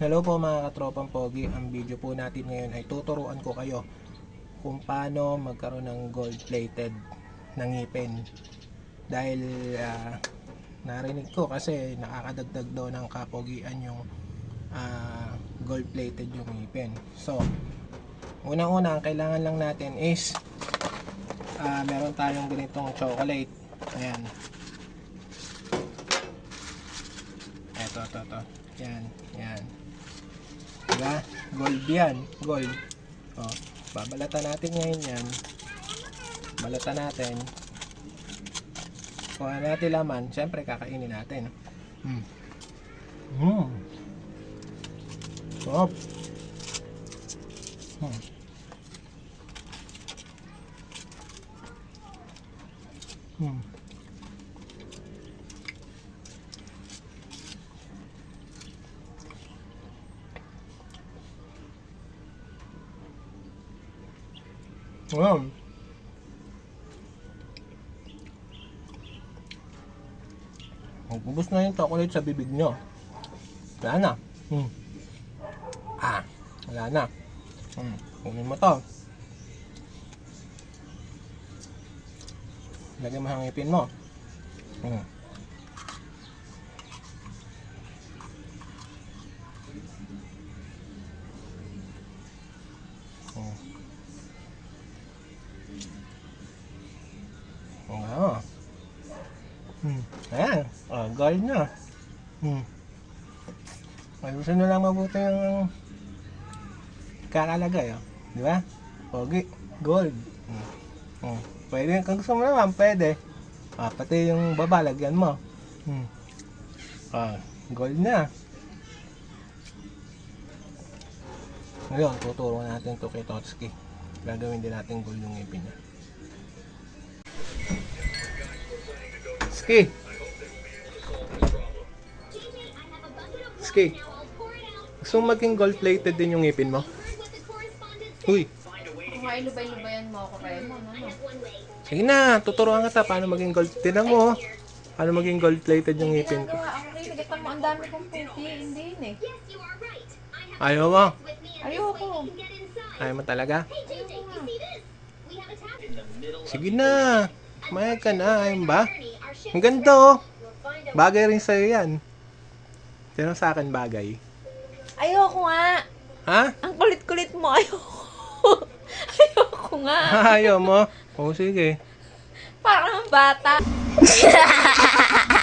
Hello po mga katropang pogi. Ang video po natin ngayon ay tuturuan ko kayo kung paano magkaroon ng gold plated na ngipin. Dahil ah, narinig ko kasi nakakadagdag daw ng kapogian yung ah, gold plated yung ngipin. So, unang-una ang kailangan lang natin is ah, meron tayong ganitong chocolate. Ayan. Eto, eto, eto. Yan, yan. Diba? Gold yan. Gold. O, babalatan natin ngayon yan. Balatan natin. Ano natin laman, syempre kakainin natin. Mm. Mm. Sarap. Mm. Mm. Wow. Ubus na yung chocolate sa bibig nyo. Wala na. Hmm. Ah, wala na. Hmm. Kunin mo to. Lagyan mo ang ngipin mo. Hmm. Hmm. Oo. Hmm. Ayan. Oh, gold na. Hmm. Ayusin na lang mabuti yung kakalagay, oh. Di ba? Pogi. Gold. Hmm. Hmm. Pwede, kung gusto mo naman, pwede. Ah, pati yung baba, lagyan mo. Hmm. Ah, gold na. Ngayon, tuturo natin to kay Totski. Gagawin din natin gold yung ngipin niya. Ski. Ski. Gusto mo maging gold plated din yung ngipin mo? Uy, Kung nga ilubay-lubayan mo ako kaya mo, ano? sige na, tuturuan kita paano maging gold. Tinan mo, oh. paano maging gold plated yung ngipin ko. Kayo, nagatan mo, ang dami kong puti, hindi yun eh. Ayaw mo? Ayoko. Ayaw mo talaga? Sige na, mayag ka na, ayaw ba? Ang ganda oh. Bagay rin sa'yo yan. Sino sa akin bagay? Ayoko nga. Ha? Ang kulit-kulit mo, ayoko. ayoko nga. Ayaw mo? Oo, sige. Parang bata.